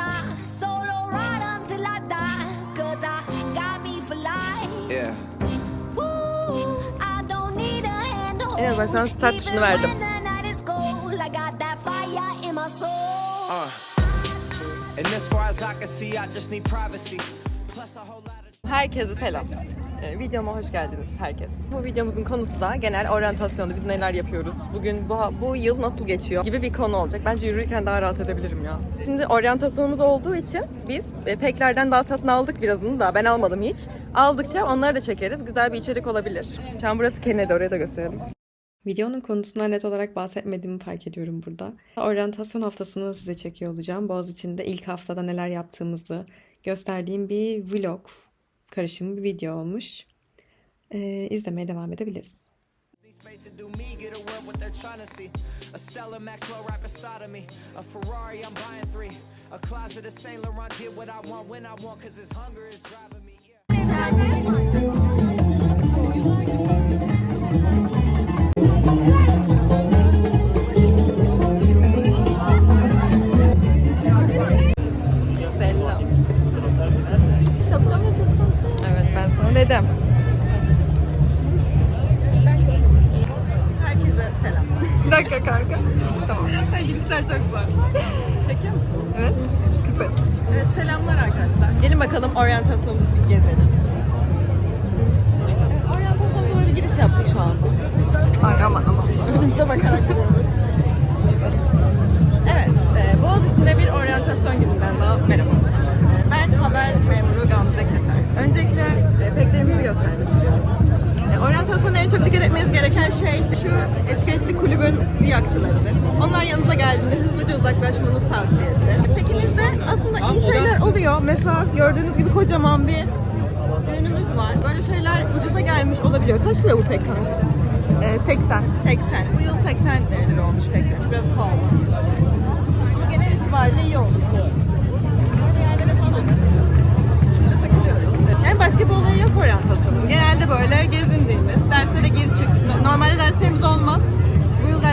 I solo ride until I die. Cause I got me for life. Yeah. Woo, I don't need a hand to. Evet, ben şu an start Even verdim. when the night is cold, I got that fire in my soul. Uh. And as far as I can see, I just need privacy. Plus a whole lot of. Herkese selam. Ee, videoma hoş geldiniz herkes. Bu videomuzun konusu da genel oryantasyonda biz neler yapıyoruz, bugün bu, bu yıl nasıl geçiyor gibi bir konu olacak. Bence yürürken daha rahat edebilirim ya. Şimdi oryantasyonumuz olduğu için biz e, peklerden daha satın aldık birazını da ben almadım hiç. Aldıkça onları da çekeriz. Güzel bir içerik olabilir. Şu an burası Kennedy oraya da gösterelim. Videonun konusundan net olarak bahsetmediğimi fark ediyorum burada. Oryantasyon haftasını size çekiyor olacağım. Boğaziçi'nde ilk haftada neler yaptığımızı gösterdiğim bir vlog karışımı bir video olmuş. Ee, izlemeye devam edebiliriz. Dedim. Herkese selam. Bir dakika kanka. Tamam. Girişler çok zor. Çekiyor musun? Evet. Evet, selamlar arkadaşlar. Gelin bakalım oryantasyonumuzu bir gezelim. Kulübün riyakçılarıdır. Onlar yanınıza geldiğinde hızlıca uzaklaşmanız tavsiye edilir. Pekimizde aslında iyi şeyler oluyor. Mesela gördüğünüz gibi kocaman bir ürünümüz var. Böyle şeyler ucuza gelmiş olabiliyor. Kaç lira bu pek kanka? 80. 80. Bu yıl 80 lira olmuş pekler. Biraz pahalı.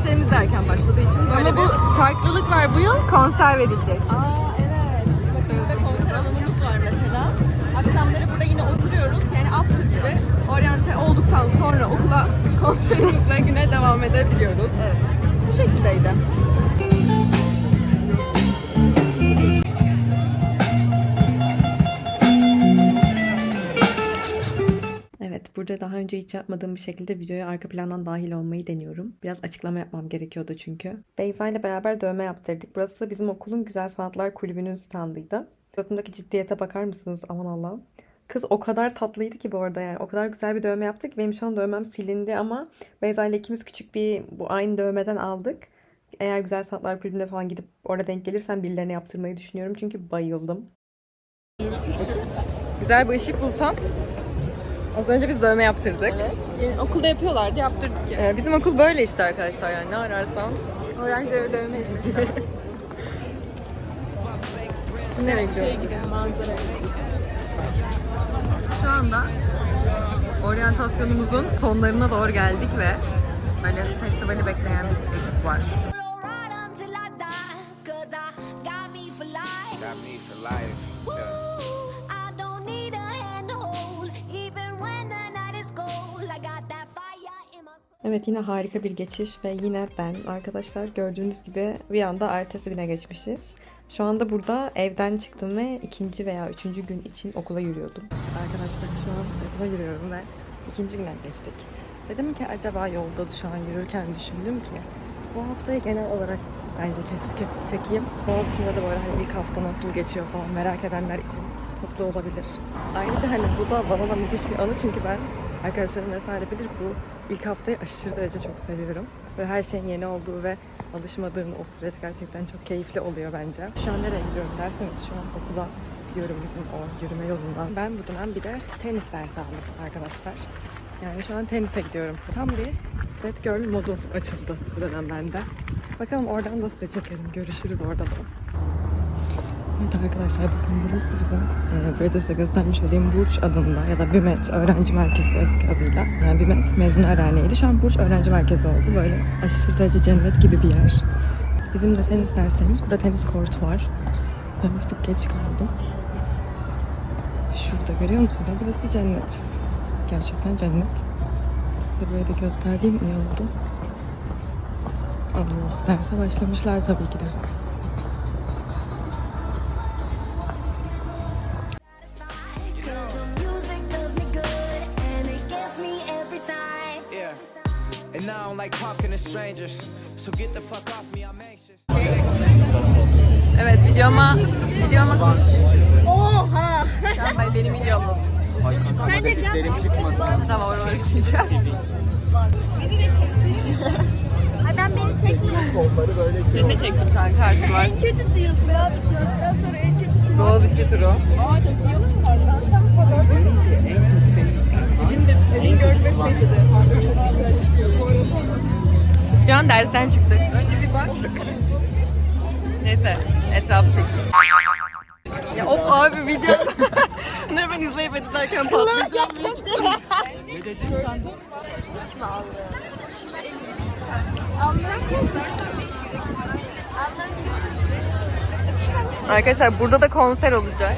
Bu derslerimiz de erken başladığı için böyle Ama bu bir... farklılık var. Bu yıl konser verilecek. Aa evet. Burada konser alanımız var mesela. Akşamları burada yine oturuyoruz. Yani after gibi. Oryante olduktan sonra okula konserimizle güne devam edebiliyoruz. Evet. Bu şekildeydi. Burada daha önce hiç yapmadığım bir şekilde videoya arka plandan dahil olmayı deniyorum. Biraz açıklama yapmam gerekiyordu çünkü. Beyza ile beraber dövme yaptırdık. Burası bizim okulun Güzel Sanatlar Kulübü'nün standıydı. Suratımdaki ciddiyete bakar mısınız? Aman Allah'ım. Kız o kadar tatlıydı ki bu arada yani. O kadar güzel bir dövme yaptık ki benim şu an dövmem silindi ama Beyza ile ikimiz küçük bir bu aynı dövmeden aldık. Eğer Güzel Sanatlar Kulübü'ne falan gidip orada denk gelirsem birilerine yaptırmayı düşünüyorum. Çünkü bayıldım. Güzel bir ışık bulsam Az önce biz dövme yaptırdık. Evet. Yani okulda yapıyorlardı, yaptırdık ya. Ee, bizim okul böyle işte arkadaşlar yani ne ararsan. Öğrencilere dövme hizmeti. Şimdi nereye gidiyoruz? Şey gidelim manzaraya. Şu anda oryantasyonumuzun sonlarına doğru geldik ve böyle festivali bekleyen bir ekip var. Got me for life. Yeah. Evet yine harika bir geçiş ve yine ben arkadaşlar gördüğünüz gibi bir anda ertesi güne geçmişiz. Şu anda burada evden çıktım ve ikinci veya üçüncü gün için okula yürüyordum. Arkadaşlar şu an okula yürüyorum ve ikinci güne geçtik. Dedim ki acaba yolda şu an yürürken düşündüm ki bu haftayı genel olarak bence kesit kesit çekeyim. Boğaziçi'nde de böyle hani ilk hafta nasıl geçiyor falan merak edenler için mutlu olabilir. Ayrıca hani bu da bana da müthiş bir anı çünkü ben arkadaşlarım vesaire bilir bu ilk haftayı aşırı derece çok seviyorum. Ve her şeyin yeni olduğu ve alışmadığım o süreç gerçekten çok keyifli oluyor bence. Şu an nereye gidiyorum derseniz şu an okula gidiyorum bizim o yürüme yolundan. Ben bu dönem bir de tenis dersi aldım arkadaşlar. Yani şu an tenise gidiyorum. Tam bir That Girl modu açıldı bu dönem bende. Bakalım oradan da size çekelim. Görüşürüz orada da. Evet arkadaşlar bakın burası bizim e, buraya da size göstermiş olayım Burç adında ya da BİMET Öğrenci Merkezi eski adıyla. Yani BİMET Mezunlar Derneği'ydi. Şu an Burç Öğrenci Merkezi oldu. Böyle aşırı derece cennet gibi bir yer. Bizim de tenis derslerimiz. Burada tenis kortu var. Ben bir tık geç kaldım. Şurada görüyor musunuz? Burası cennet. Gerçekten cennet. Size böyle de gösterdiğim iyi oldu. Allah derse başlamışlar tabii ki de. Strangers. So get the fuck off me, I'm anxious. Evet videoma videoma konuş. Oha! Can benim videom bu. Tamam oraları sileceğim. Ay ben beni çekmiyorum. Beni de çektim kanka artık var. En kötü diyorsun ya. Bitirdikten sonra en kötü turu. Boğaziçi turu. Aa taşıyalım mı var? Ben tam pazarda Biz şu an dersten çıktık. Önce bir bak. Neyse etrafı çekeyim. Ya of abi video. Bunları ben izleyip editlerken patlayacağım. Arkadaşlar burada da konser olacak.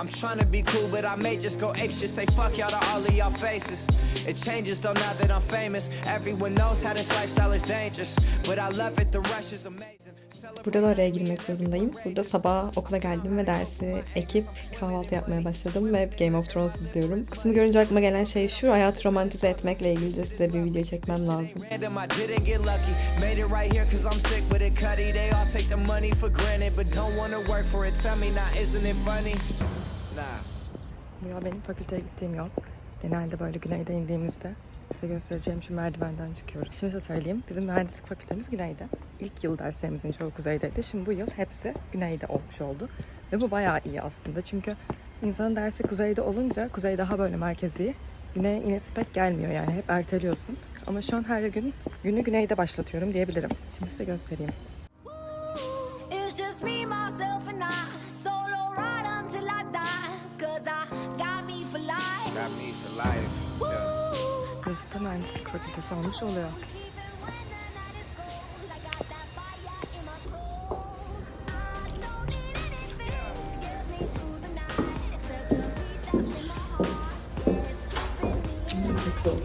I'm trying to be cool, but I may just go ape shit. Say fuck y'all to all of y'all faces. It changes though now that I'm famous. Everyone knows how this lifestyle is dangerous. But I love it, the rush is amazing. Burada da araya girmek zorundayım. Burada sabah okula geldim ve dersi ekip kahvaltı yapmaya başladım ve Game of Thrones izliyorum. Kısmı görünce aklıma gelen şey şu, hayatı romantize etmekle ilgili de size bir video çekmem lazım. Bu ya benim fakülteye gittiğim yol. Genelde böyle güneyde indiğimizde size göstereceğim şu merdivenden çıkıyoruz. Şimdi şöyle söyleyeyim. Bizim mühendislik fakültemiz güneyde. İlk yıl derslerimizin çoğu kuzeydeydi. Şimdi bu yıl hepsi güneyde olmuş oldu. Ve bu bayağı iyi aslında. Çünkü insanın dersi kuzeyde olunca kuzey daha böyle merkezi. Güneye inesi pek gelmiyor yani. Hep erteliyorsun. Ama şu an her gün günü güneyde başlatıyorum diyebilirim. Şimdi size göstereyim. It's just me, myself, and I. Da mühendislik fakültesi olmuş oluyor. Night is cold,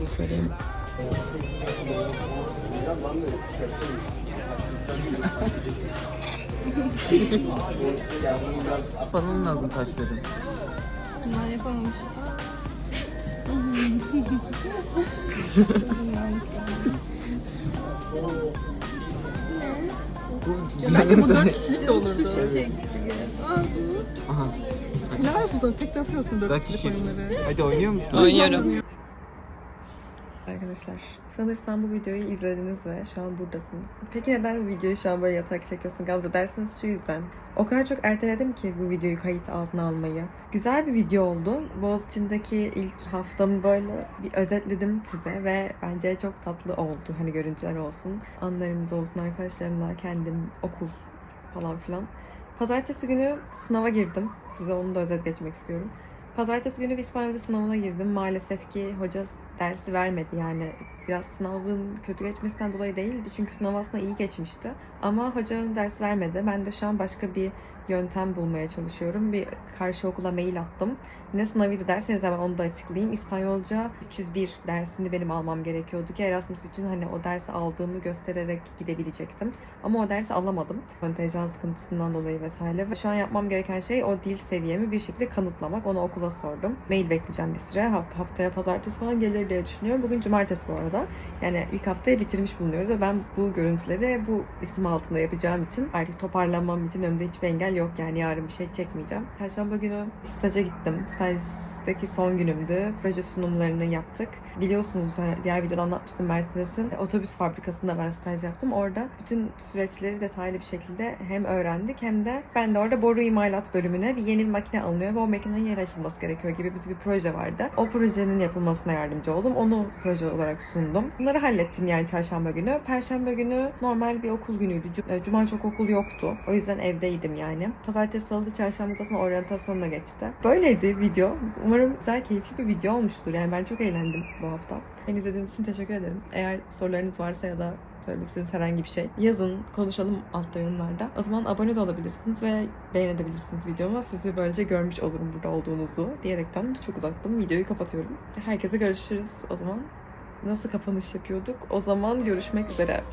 I got Bence bu dört kişilik de olurdu. Aha. Ne yapıyorsun? Tekne atıyorsun Dört kişi. Hadi oynuyor musun? Oynuyorum. Arkadaşlar sanırsam bu videoyu izlediniz ve şu an buradasınız. Peki neden bu videoyu şu an böyle yatarak çekiyorsun Gamze derseniz şu yüzden. O kadar çok erteledim ki bu videoyu kayıt altına almayı. Güzel bir video oldu. Boğaziçi'ndeki ilk haftamı böyle bir özetledim size ve bence çok tatlı oldu. Hani görüntüler olsun, anlarımız olsun, arkadaşlarımla, kendim, okul falan filan. Pazartesi günü sınava girdim. Size onu da özet geçmek istiyorum. Pazartesi günü bir İspanyolca sınavına girdim. Maalesef ki hoca dersi vermedi. Yani biraz sınavın kötü geçmesinden dolayı değildi. Çünkü sınav aslında iyi geçmişti. Ama hoca ders vermedi. Ben de şu an başka bir yöntem bulmaya çalışıyorum. Bir karşı okula mail attım. Ne sınavıydı derseniz hemen onu da açıklayayım. İspanyolca 301 dersini benim almam gerekiyordu ki Erasmus için hani o dersi aldığımı göstererek gidebilecektim. Ama o dersi alamadım. Kontenjan sıkıntısından dolayı vesaire. Ve şu an yapmam gereken şey o dil seviyemi bir şekilde kanıtlamak. Onu okula sordum. Mail bekleyeceğim bir süre. Haft- Haftaya pazartesi falan gelir diye düşünüyorum. Bugün cumartesi bu arada. Yani ilk haftayı bitirmiş bulunuyoruz ve ben bu görüntüleri bu isim altında yapacağım için artık toparlanmam için önümde hiçbir engel yok. Yani yarın bir şey çekmeyeceğim. Perşembe günü staja gittim. Stajdaki son günümdü. Proje sunumlarını yaptık. Biliyorsunuz hani diğer videoda anlatmıştım Mercedes'in otobüs fabrikasında ben staj yaptım. Orada bütün süreçleri detaylı bir şekilde hem öğrendik hem de ben de orada boru imalat bölümüne bir yeni bir makine alınıyor ve o makinenin yeri açılması gerekiyor gibi bir proje vardı. O projenin yapılmasına yardımcı oldum. Onu proje olarak sundum. Bunları hallettim yani çarşamba günü. Perşembe günü normal bir okul günüydü. E, Cuma çok okul yoktu. O yüzden evdeydim yani. Yani. Pazartesi, salı, çarşamba zaten oryantasyonla geçti. Böyleydi video. Umarım güzel, keyifli bir video olmuştur. Yani ben çok eğlendim bu hafta. Beni izlediğiniz için teşekkür ederim. Eğer sorularınız varsa ya da söylemek istediğiniz herhangi bir şey yazın, konuşalım altta yorumlarda. O zaman abone de olabilirsiniz ve beğenebilirsiniz videomu. Sizi böylece görmüş olurum burada olduğunuzu diyerekten çok uzattım. Videoyu kapatıyorum. Herkese görüşürüz o zaman. Nasıl kapanış yapıyorduk? O zaman görüşmek üzere.